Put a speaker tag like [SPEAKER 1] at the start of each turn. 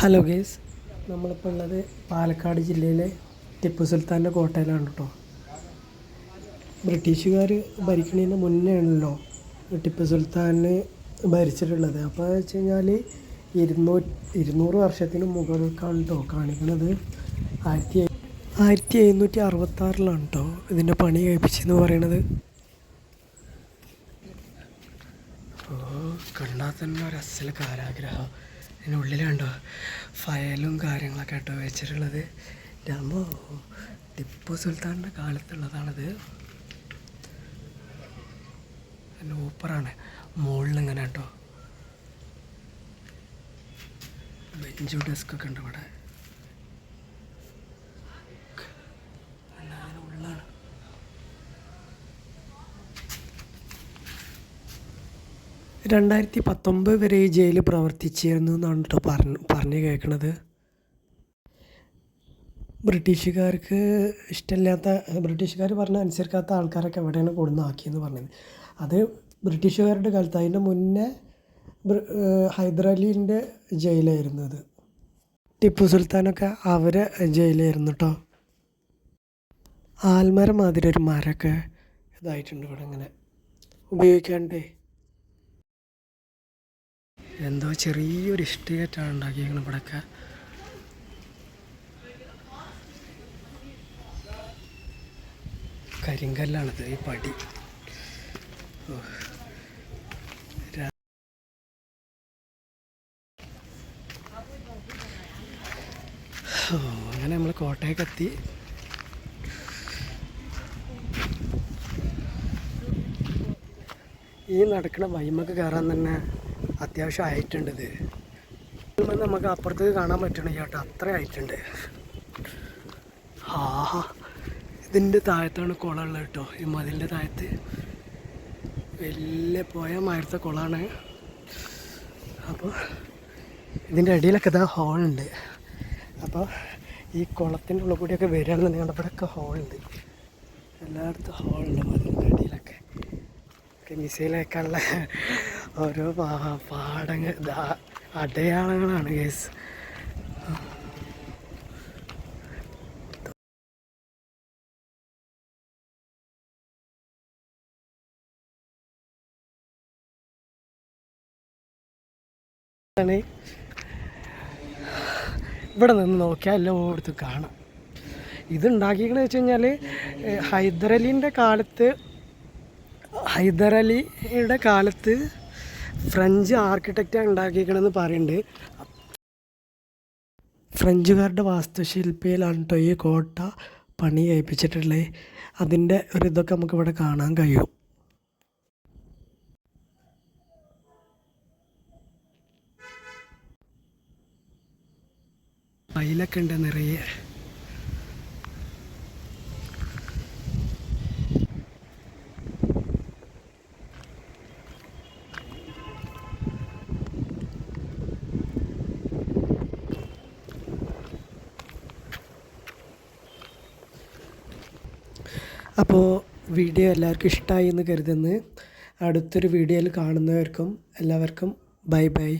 [SPEAKER 1] Hello guys. നമ്മളിപ്പോൾ ഉള്ളത് പാലക്കാട് ജില്ലയിലെ ടിപ്പു സുൽത്താന്റെ കോട്ടയിലാണ് കേട്ടോ ബ്രിട്ടീഷുകാർ ഭരിക്കണതിന് മുന്നേ ആണല്ലോ ടിപ്പു സുൽത്താന് ഭരിച്ചിട്ടുള്ളത്. അപ്പോൾ വെച്ച് കഴിഞ്ഞാൽ ഇരുന്നൂറ്റി ഇരുന്നൂറ് വർഷത്തിന് മുകൾക്കാണ് കേട്ടോ കാണിക്കുന്നത് ആയിരത്തി ആയിരത്തി എഴുന്നൂറ്റി അറുപത്താറിലാണ് കേട്ടോ ഇതിന്റെ പണി കഴിപ്പിച്ചെന്ന് പറയണത്. കണ്ടാൽ തന്നെ ഒരു അസൽ കാരാഗ്രഹം. ഇതിനുള്ളിൽ കണ്ടോ? ഫയലും കാര്യങ്ങളൊക്കെ കേട്ടോ വെച്ചിട്ടുള്ളത്. രാമോ ടിപ്പു സുൽത്താന്റെ കാലത്തുള്ളതാണത്. സൂപ്പറാണ് മുകളിൽ ഇങ്ങനെ കേട്ടോ ബെഞ്ചും ഡെസ്കൊക്കെ ഉണ്ട് ഇവിടെ. രണ്ടായിരത്തി പത്തൊമ്പത് വരെ ഈ ജയിൽ പ്രവർത്തിച്ചിരുന്നു എന്നാണ് കേട്ടോ പറഞ്ഞ് പറഞ്ഞ് കേൾക്കണത് ബ്രിട്ടീഷുകാർക്ക് ഇഷ്ടമില്ലാത്ത ബ്രിട്ടീഷുകാർ പറഞ്ഞ അനുസരിക്കാത്ത ആൾക്കാരൊക്കെ എവിടെയാണ് കൊടുന്ന് ആക്കിയെന്ന് പറഞ്ഞത്. അത് ബ്രിട്ടീഷുകാരുടെ കാലത്ത് അതിന്റെ മുന്നേ ഹൈദരാലിന്റെ ജയിലായിരുന്നു അത്. ടിപ്പു സുൽത്താനൊക്കെ അവരെ ജയിലായിരുന്നു കേട്ടോ ആൽമരം മാതിരി ഒരു മരമൊക്കെ ഇതായിട്ടുണ്ട് ഇവിടെ ഇങ്ങനെ. ഉപയോഗിക്കാണ്ടേ. എന്തോ ചെറിയൊരു ഇഷ്ടികറ്റാണ് ഉണ്ടാക്കിയേക്കുന്നത് ഇവിടെയൊക്കെ കരിങ്കല്ലാണിത് ഈ പടി. അങ്ങനെ നമ്മൾ കോട്ടയക്കെത്തി ഈ നടക്കുന്ന വൈമൊക്കെ കയറാൻ തന്നെ അത്യാവശ്യം ആയിട്ടുണ്ട് ഇത്. നമുക്ക് അപ്പുറത്തേക്ക് കാണാൻ പറ്റണം ചേട്ടാ അത്ര ആയിട്ടുണ്ട്. ആഹാ. ഇതിന്റെ താഴത്താണ് കുളമുള്ളത് കേട്ടോ. ഈ മതിലിന്റെ താഴത്ത്. വലിയ പോയ മാറത്തെ കുളമാണ്. അപ്പോൾ ഇതിന്റെ അടിയിലൊക്കെ ഇതാ ഹോളുണ്ട്. അപ്പോൾ ഈ കുളത്തിന്റെ ഉള്ളിൽ കൂടിയൊക്കെ വരികയാണെന്നുണ്ടെങ്കിൽ അവിടെയൊക്കെ ഹോളുണ്ട്. എല്ലായിടത്തും ഹോളുണ്ട് മതിലിന്റെ അടിയിലൊക്കെ. മിസൈൽ അയക്കാനുള്ള ഓരോ പാടങ്ങൾ അടയാളങ്ങളാണ് കേസ് ഇവിടെ നിന്ന് നോക്കിയാൽ എല്ലായിടത്തും കാണാം. ഇത് ഉണ്ടാക്കിയെന്ന് വെച്ച് കഴിഞ്ഞാൽ ഹൈദരലീന്റെ കാലത്ത് ഹൈദരലിയുടെ കാലത്ത് ഫ്രഞ്ച് ആർക്കിടെക്റ്റാണ് ഉണ്ടാക്കിയിരിക്കണമെന്ന് പറയുന്നുണ്ട് ഫ്രഞ്ചുകാരുടെ വാസ്തുശില്പിയിലാണ് കേട്ടോ ഈ കോട്ട പണി ഏൽപ്പിച്ചിട്ടുള്ളത് അതിന്റെ ഒരു ഇതൊക്കെ നമുക്കിവിടെ കാണാൻ കഴിയും. അതിലൊക്കെ ഉണ്ട് നിറയെ. അപ്പോൾ വീഡിയോ എല്ലാവർക്കും ഇഷ്ടമായി എന്ന് കരുതുന്നു. അടുത്തൊരു വീഡിയോയിൽ കാണുന്നവർക്കും എല്ലാവർക്കും ബൈ ബൈ.